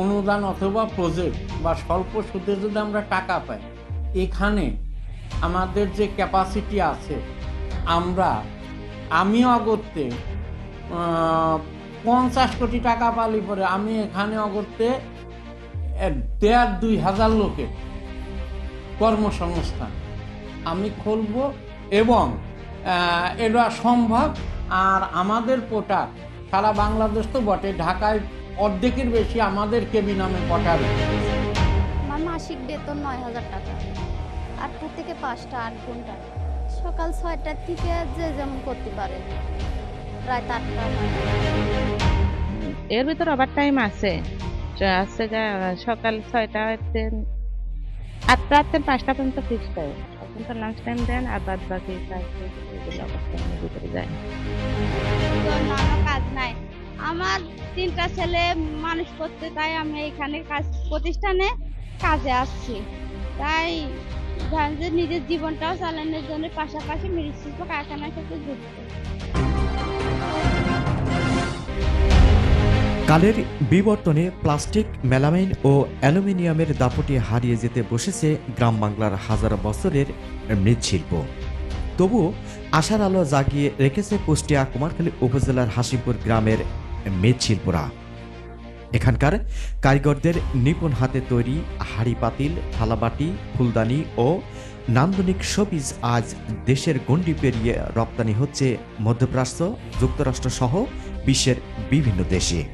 অনুদান অথবা প্রজেক্ট বা স্বল্প সুদে যদি আমরা টাকা পাই, এখানে আমাদের যে ক্যাপাসিটি আছে, আমরা আমি অগত্যে পঞ্চাশ কোটি টাকা পালি পরে আমি এখানে অগত্যে দেড় দুই হাজার লোকের কর্মসংস্থান আমি খুলব এবং এটা সম্ভব। আর আমাদের পোটার সারা বাংলাদেশ তো বটে, ঢাকায় অর্ধেকের বেশি আমাদের কেবি নামে পটার আমার মাসিক বেতন নয় হাজার টাকা। আটটা থেকে পাঁচটা আট ঘণ্টা। সকাল ছয়টার থেকে যে যেমন করতে পারে। রাত আটটা এর ভিতর আবার টাইম আছে। আছে সকাল ছয়টা হতে আটটা হতে পাঁচটা পর্যন্ত ফিক্স টাইম তখন তো লাঞ্চ টাইম দেন আর বাদ বাকি কাজ এগুলো ভিতরে যায়। তো কাজ নাই। আমার তিনটা ছেলে মানুষ করতে, তাই আমি এখানে কাজ, প্রতিষ্ঠানে কাজে আসছি। তাই যে নিজের জীবনটাও চালানোর জন্য পাশাপাশি মৃৎশিল্প কারখানার সাথে যুক্ত। কালের বিবর্তনে প্লাস্টিক, মেলামাইন ও অ্যালুমিনিয়ামের দাপটে হারিয়ে যেতে বসেছে গ্রাম বাংলার হাজার বছরের মৃৎশিল্প। তবু আশার আলো জাগিয়ে রেখেছে কুষ্টিয়া, কুমারখালী উপজেলার হাসিপুর গ্রামের মৃৎশিল্পরা এখানকার কারিগরদের নিপুণ হাতে তৈরি হাড়ি পাতিল, থালাবাটি, ফুলদানি ও নান্দনিক শোপিস আজ দেশের গণ্ডি পেরিয়ে রপ্তানি হচ্ছে মধ্যপ্রাচ্য, যুক্তরাষ্ট্র সহ বিশ্বের বিভিন্ন দেশে।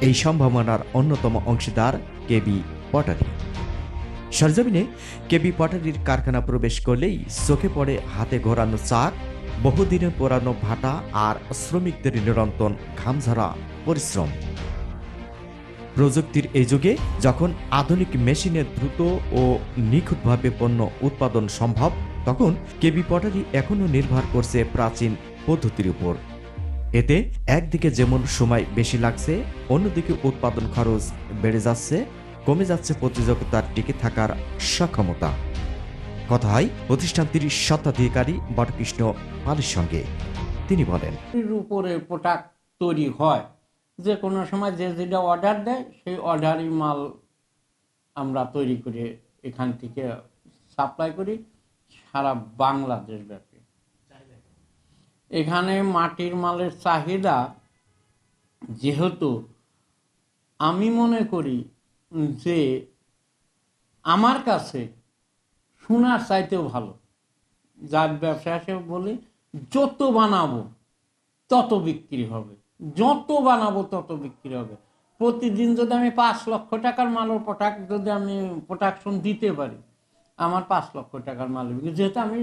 এই সম্ভাবনার অন্যতম অংশীদার কেবি পটারি। সরজমিনে কেবি পটারির কারখানা প্রবেশ করলেই চোখে পড়ে হাতে ঘোরানো চাক বহুদিনের পোড়ানো ভাটা আর শ্রমিকদের নিরন্তর ঘামঝাড়া পরিশ্রম। প্রযুক্তির এই যুগে যখন আধুনিক মেশিনের দ্রুত ও নিখুঁতভাবে পণ্য উৎপাদন সম্ভব, তখন কেবি পটারি এখনও নির্ভর করছে প্রাচীন পদ্ধতির উপর। এতে একদিকে যেমন সময় বেশি লাগছে, অন্যদিকে উৎপাদন খরচ বেড়ে যাচ্ছে, কমে যাচ্ছে প্রতিযোগিতার টিকে থাকার সক্ষমতা। কথা হয় প্রতিষ্ঠানটির স্বত্বাধিকারী বটকৃষ্ণ পালের সঙ্গে। তিনি বলেন উপরে প্রোডাক্ট তৈরি হয়। যে কোনো সময় যে যেটা অর্ডার দেয়, সেই অর্ডারই মাল আমরা তৈরি করে এখান থেকে সাপ্লাই করি সারা বাংলাদেশ ব্যাপী। এখানে মাটির মালের চাহিদা যেহেতু আমি মনে করি যে আমার কাছে সোনার চাইতেও ভালো। যার ব্যবসা হিসেবে বলি যত বানাবো তত বিক্রি হবে। যত বানাবো তত বিক্রি হবে। প্রতিদিন যদি আমি পাঁচ লক্ষ টাকার মালের প্রোডাক্ট যদি আমি প্রোডাকশন দিতে পারি আমার পাঁচ লক্ষ টাকার মাল বিক্রি যেহেতু আমি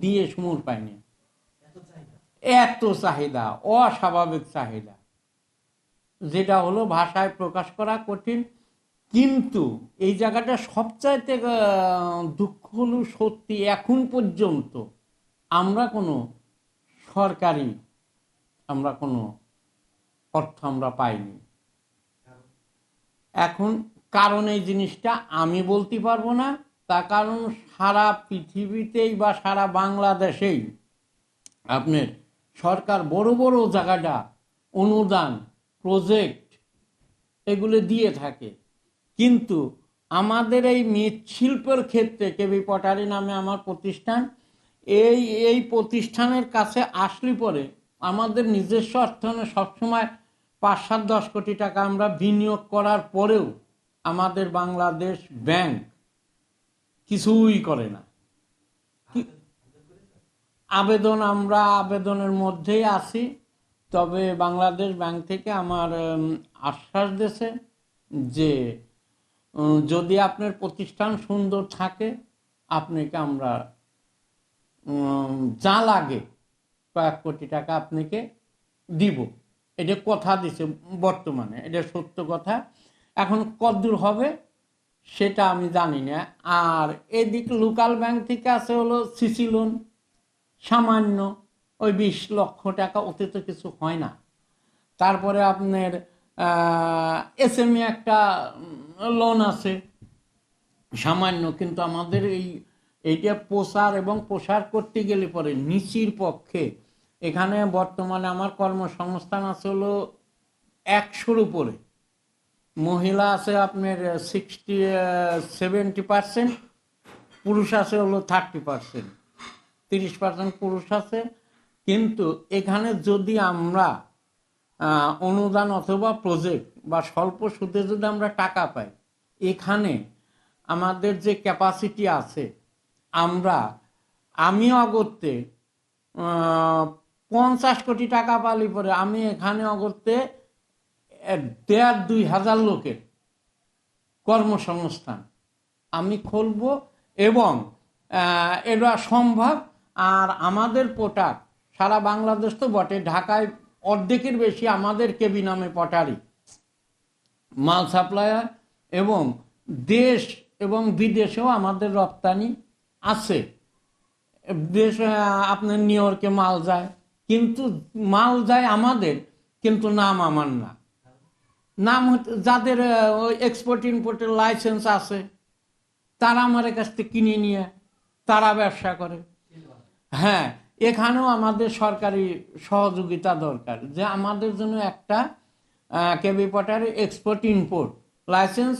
দিয়ে সমুর পাইনি। এত চাহিদা অস্বাভাবিক চাহিদা। যেটা হলো ভাষায় প্রকাশ করা কঠিন কিন্তু এই জায়গাটা সবচাইতে দুঃখ হলো সত্যি এখন পর্যন্ত আমরা কোনো সরকারি, আমরা কোনো অর্থ আমরা পাইনি। এখন কারণ এই জিনিসটা আমি বলতে পারব না, তার কারণ সারা পৃথিবীতেই বা সারা বাংলাদেশেই আপনার সরকার বড় বড় জায়গাটা অনুদান প্রজেক্ট এগুলো দিয়ে থাকে। কিন্তু আমাদের এই মৃৎশিল্পের ক্ষেত্রে কেবি পটারি নামে আমার প্রতিষ্ঠান, এই এই প্রতিষ্ঠানের কাছে আসলে পরে আমাদের নিজস্ব অর্থনে সবসময় পাঁচ সাত দশ কোটি টাকা আমরা বিনিয়োগ করার পরেও আমাদের বাংলাদেশ ব্যাংক কিছুই করে না। আবেদন, আমরা আবেদনের মধ্যেই আছি, তবে বাংলাদেশ ব্যাংক থেকে আমার আশ্বাস দিয়েছে যে যদি আপনার প্রতিষ্ঠান সুন্দর থাকে, আপনাকে আমরা যা লাগে কয়েক কোটি টাকা আপনাকে দিব। এটা কথা দিছে বর্তমানে, এটা সত্য কথা। এখন কতদূর হবে সেটা আমি জানি না। আর এদিক লোকাল ব্যাংক থেকে আছে হলো সিসি লোন, সামান্য ওই বিশ লক্ষ টাকা ওতে তো কিছু হয় না। তারপরে আপনার এসএমই একটা লোন আছে। সামান্য, কিন্তু আমাদের এই, এইটা প্রসার এবং প্রসার করতে গেলে পরে নিচির পক্ষে এখানে বর্তমানে আমার কর্মসংস্থান আছে হলো একশোর উপরে। মহিলা আছে আপনার সিক্সটি সেভেন্টি পার্সেন্ট পুরুষ আছে হলো থার্টি পার্সেন্ট তিরিশ পার্সেন্ট পুরুষ আছে। কিন্তু এখানে যদি আমরা অনুদান অথবা প্রজেক্ট বা স্বল্প সুদে যদি আমরা টাকা পাই, এখানে আমাদের যে ক্যাপাসিটি আছে, আমরা আমি অগত্যে পঞ্চাশ কোটি টাকা পালি পরে আমি এখানে অগত্যে দেড় দুই হাজার লোকের কর্মসংস্থান আমি খুলব এবং এটা সম্ভব। আর আমাদের পোটার সারা বাংলাদেশ তো বটে, ঢাকায় অর্ধেকের বেশি আমাদের কেবি নামে পটারি। মাল সাপ্লায়ার এবং দেশ এবং বিদেশেও আমাদের রপ্তানি আছে। দেশ আপনার নিউ ইয়র্কে মাল যায়, কিন্তু মাল যায় আমাদের, কিন্তু নাম আমার না। নাম যাদের এক্সপোর্ট ইম্পোর্টের লাইসেন্স আছে, তারা আমার কাছ থেকে কিনে নিয়ে, তারা ব্যবসা করে। হ্যাঁ এখানেও আমাদের সরকারি সহযোগিতা দরকার যে আমাদের জন্য একটা কেবি পটারে এক্সপোর্ট ইম্পোর্ট লাইসেন্স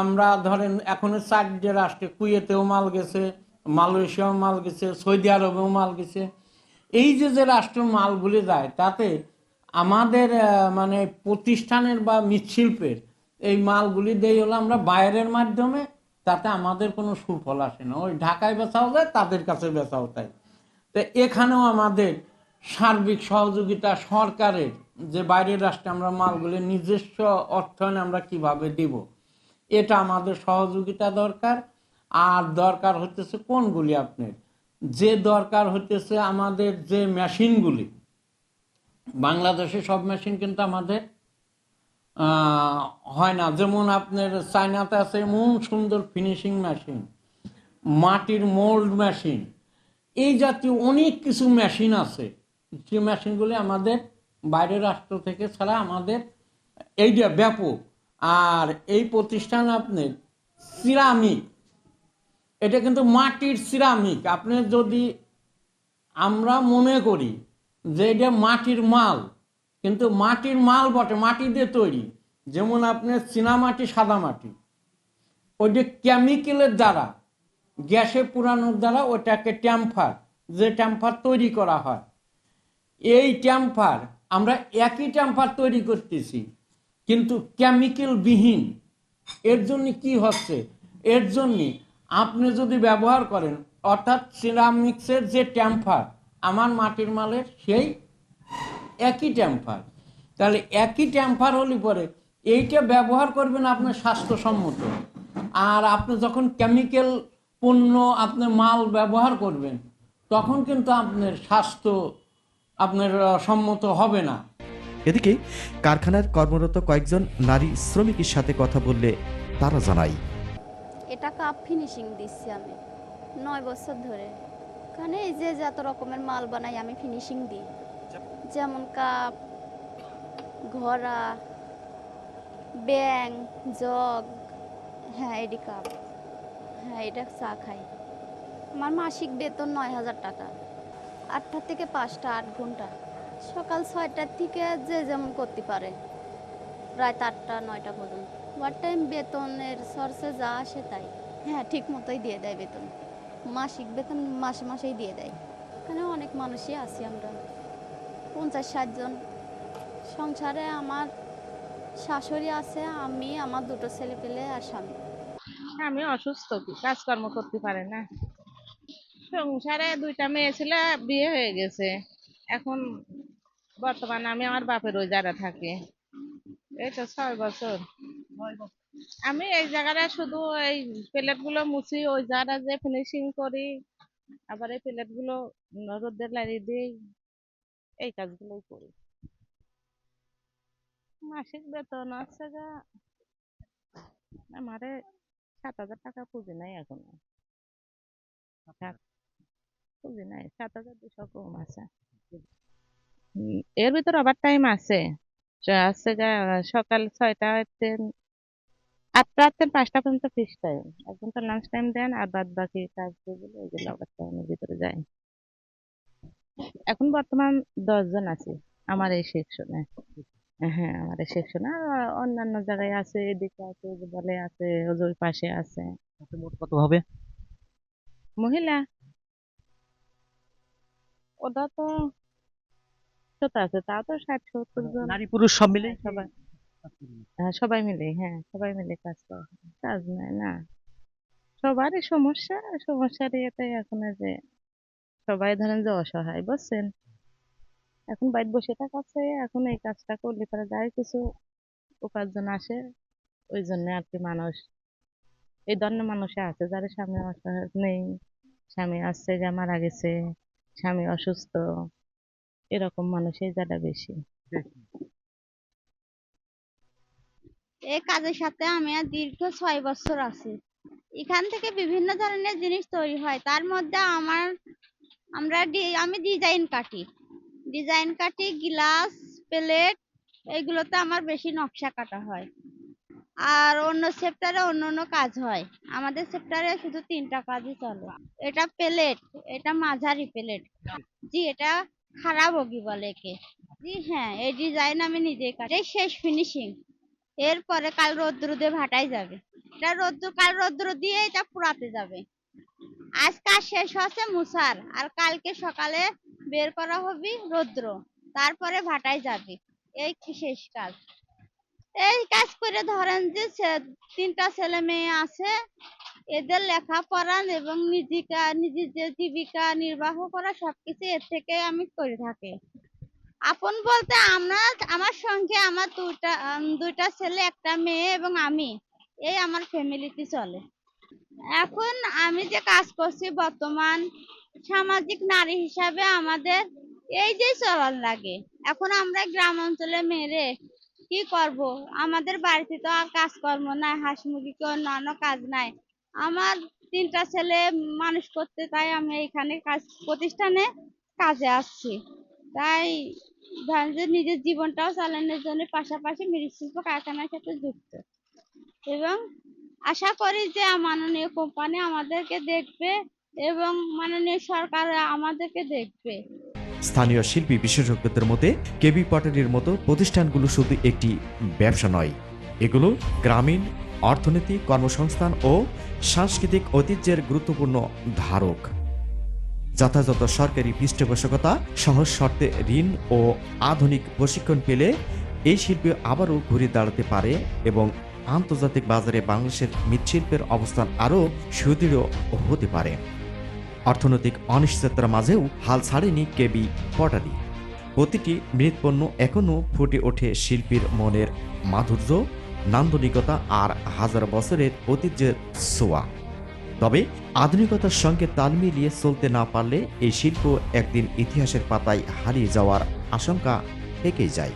আমরা ধরেন এখন চারটে রাষ্ট্রে, কুয়েতেও মাল গেছে, মালয়েশিয়াও মাল গেছে, সৌদি আরবেও মাল গেছে। এই যে যে রাষ্ট্র মালগুলি যায় তাতে আমাদের মানে প্রতিষ্ঠানের বা মৃৎশিল্পের এই মালগুলি দেই হলো আমরা বাইরের মাধ্যমে, তাতে আমাদের কোনো সুফল আসে না। ওই ঢাকায় বেচাও যায়, তাদের কাছে বেচাও তাই তো এখানেও আমাদের সার্বিক সহযোগিতা সরকারের, যে বাইরের রাষ্ট্রে আমরা মালগুলি নিজস্ব অর্থায়নে আমরা কীভাবে দিব, এটা আমাদের সহযোগিতা দরকার। আর দরকার হতেছে কোনগুলি আপনার? যে দরকার হতেছে আমাদের যে মেশিনগুলি, বাংলাদেশে সব মেশিন কিন্তু আমাদের হয় না। যেমন আপনার চায়নাতে আছে এমন সুন্দর ফিনিশিং মেশিন, মাটির মোল্ড মেশিন এই জাতীয় অনেক কিছু মেশিন আছে। যে মেশিনগুলি আমাদের বাইরের রাষ্ট্র থেকে ছাড়া আমাদের এইটা ব্যাপক। আর এই প্রতিষ্ঠান আপনার সিরামিক এটা কিন্তু মাটির সিরামিক আপনি যদি আমরা মনে করি যে এটা মাটির মাল, কিন্তু মাটির মাল বটে, মাটি দিয়ে তৈরি। যেমন আপনার চীনামাটি সাদা মাটি। ওইটা কেমিক্যালের দ্বারা গ্যাসে পুরানোর দ্বারা ওটাকে ট্যাম্পার যে ট্যাম্পার তৈরি করা হয়। এই ট্যাম্পার আমরা একই ট্যাম্পার তৈরি করতেছি, কিন্তু কেমিক্যাল বিহীন এর জন্য কি হচ্ছে? এর জন্য আপনি যদি ব্যবহার করেন, অর্থাৎ সিরামিক্সের যে ট্যাম্পার আমার মাটির মালের সেই একই ট্যাম্পার তাহলে একই ট্যাম্পার হলে পরে এইটা ব্যবহার করবেন আপনার স্বাস্থ্যসম্মত। আর আপনি যখন কেমিক্যাল পণ্য আপনার মাল ব্যবহার করবেন তখন কিন্তু আপনার স্বাস্থ্য আপনার সম্মত হবে না। এদিকে কারখানার কর্মরত কয়েকজন নারী শ্রমিকের সাথে কথা বললে তারা জানায় এটা কাপ ফিনিশিং দিচ্ছি আমি নয় বছর ধরে। এখানে এই যে যত রকমের মাল বানাই আমি ফিনিশিং দিই। যেমন কাপ ঘোড়া ব্যাং জগ হ্যাঁ এডি কাপ। হ্যাঁ এটা চা খাই। আমার মাসিক বেতন নয় হাজার টাকা। আটটা থেকে পাঁচটা, আট ঘণ্টা। সকাল ছয়টার থেকে যে যেমন করতে পারে। রাত আটটা, নয়টা পর্যন্ত। ওয়ার টাইম বেতনের সোর্সে যা আসে তাই। হ্যাঁ ঠিক মতোই দিয়ে দেয় বেতন। মাসিক বেতন মাসে মাসেই দিয়ে দেয়। এখানে অনেক মানুষই আছি আমরা। পঞ্চাশ ষাটজন সংসারে আমার শাশুড়ি আছে, আমি, আমার দুটো ছেলে পেলে আর স্বামী। আমি অসুস্থ কি কাজকর্ম করতে পারে না। সংসারে দুইটা মেয়ে ছিল বিয়ে হয়ে গেছে। এখন বর্তমানে আমি আমার বাপের ওই জায়গা থাকি। এই তো ছয় বছর। আমি এই জায়গাটা শুধু এই প্লেটগুলো মুছি ওই জায়গা যে ফিনিশিং করি আবার এই প্লেটগুলো রোদ্রে লাগিয়ে দিই এই কাজগুলোই করি। মাসিক বেতন আছে গা। আমারে সাত হাজার টাকা পুঁজি নাই এখনও। সাত- পুঁজি নাই সাত হাজার দুশো কম আছে। এর ভিতর আবার টাইম আছে। আছে সকাল ছয়টা হইতে আটটা পাঁচটা পর্যন্ত ফিক্স টাইম এক ঘণ্টা লাঞ্চ টাইম দেন আর বাদ বাকি কাজ যেগুলো ওইগুলো আবার টাইমের ভিতরে যায়। এখন বর্তমান দশ জন আছে আমার এই সেকশনে হ্যাঁ আমাদের সেকশন আর অন্যান্য জায়গায় আছে এদিকে আছে ওই যে বলে আছে ওই যে ওই পাশে আছে মোট কত হবে? মহিলা। ওটা তো কত আছে তা তো ষাট সত্তর জন। নারী পুরুষ সব মিলে? সবাই। হ্যাঁ সবাই মিলে হ্যাঁ সবাই মিলে কাজ করে। কাজ নাই না। সবারই সমস্যা সমস্যার ইয়েতে এখন এই যে সবাই ধরেন যে অসহায় বুঝছেন? এখন বাইরে বসে থাকাচ্ছে এখন এই কাজটা করলে পরে যায় কিছু উপার্জন আসে, ওই জন্য আর কি মানুষ, এই ধরনের মানুষে আছে যারা স্বামী নেই, স্বামী আসছে যা মারা গেছে, স্বামী অসুস্থ, এরকম মানুষই যারা বেশি। এই কাজের সাথে আমি আর দীর্ঘ ছয় বছর আছি। এখান থেকে বিভিন্ন ধরনের জিনিস তৈরি হয়, তার মধ্যে আমার, আমরা আমি ডিজাইন কাটি। ডিজাইন কাটি গ্লাস, প্লেট এইগুলোতে আমার বেশি নকশা কাটা হয়। আর অন্য সেপ্টারে অন্য অন্য কাজ হয়। আমাদের সেপ্টারে শুধু তিনটা কাজই চলে। এটা প্লেট, এটা মাঝারি প্লেট। জি, এটা খারাপ বগি বলে একে। জি হ্যাঁ এই ডিজাইন আমি নিজেই কাটি শেষ ফিনিশিং এরপরে কাল রৌদ্র দিয়ে ভাটাই যাবে। এটা রৌদ্র কাল রৌদ্র দিয়ে এটা পুরাতে যাবে। আজ কাজ শেষ হচ্ছে মুসার। আর কালকে সকালে বের করা হবে রৌদ্র তারপরে ভাটাই যাবে। এই শেষ কাজ? এই কাজ করে ধরেন যে তিনটা ছেলে মেয়ে আছে এদের লেখাপড়া এবং নিজিকা নিজের যে জীবিকা নির্বাহ করা সবকিছু এর থেকে আমি করে থাকি। আপন বলতে আমরা আমার সঙ্গে আমার উম, দুইটা ছেলে একটা মেয়ে এবং আমি এই আমার ফ্যামিলিতে চলে। এখন আমি যে কাজ করছি বর্তমান সামাজিক নারী হিসাবে আমাদের এই যে চলার লাগে। এখন আমরা গ্রাম অঞ্চলে মেরে কি করব? আমাদের বাড়িতে তো আর কাজকর্ম নাই হাঁস মুরগি অন্যান্য কাজ নাই। আমার তিনটা ছেলে মানুষ করতে তাই আমি এখানে কাজ, প্রতিষ্ঠানে কাজে আসছি। তাই যে নিজের জীবনটাও চালানোর জন্য পাশাপাশি মৃৎশিল্প কারখানার সাথে যুক্ত। এবং আশা করি যে মাননীয় কোম্পানি আমাদেরকে দেখবে এবং মাননীয় সরকার আমাদেরকে দেখবে। স্থানীয় শিল্পী বিশেষজ্ঞদের মতে, কেবি পটারির মতো প্রতিষ্ঠানগুলো শুধু একটি ব্যবসা নয়। এগুলো গ্রামীণ অর্থনীতি কর্মসংস্থান ও সাংস্কৃতিক ঐতিহ্যের গুরুত্বপূর্ণ ধারক। যথাযথ সরকারি পৃষ্ঠপোষকতা, সহজ শর্তে ঋণ ও আধুনিক প্রশিক্ষণ পেলে এই শিল্পে আবারও ঘুরে দাঁড়াতে পারে এবং আন্তর্জাতিক বাজারে বাংলাদেশের মৃৎশিল্পের অবস্থান আরও সুদৃঢ় হতে পারে। অর্থনৈতিক অনিশ্চয়তার মাঝেও হাল ছাড়েনি কেবি পটারি প্রতিটি মৃৎপণ্য এখনও ফুটে ওঠে শিল্পীর মনের মাধুর্য, নান্দনিকতা আর হাজার বছরের ঐতিহ্যের ছোঁয়া। তবে আধুনিকতার সঙ্গে তাল মিলিয়ে চলতে না পারলে এই শিল্প একদিন ইতিহাসের পাতায় হারিয়ে যাওয়ার আশঙ্কা থেকেই যায়।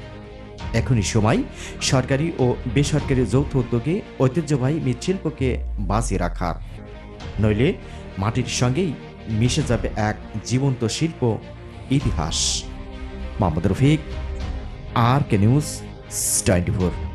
এখনই সময় সরকারি ও বেসরকারি যৌথ উদ্যোগে ঐতিহ্যবাহী মৃৎশিল্পকে বাঁচিয়ে রাখার। নইলে মাটির সঙ্গেই মিশে যাবে এক জীবন্ত শিল্প ইতিহাস। Mohammad Rafiq R K news twenty four.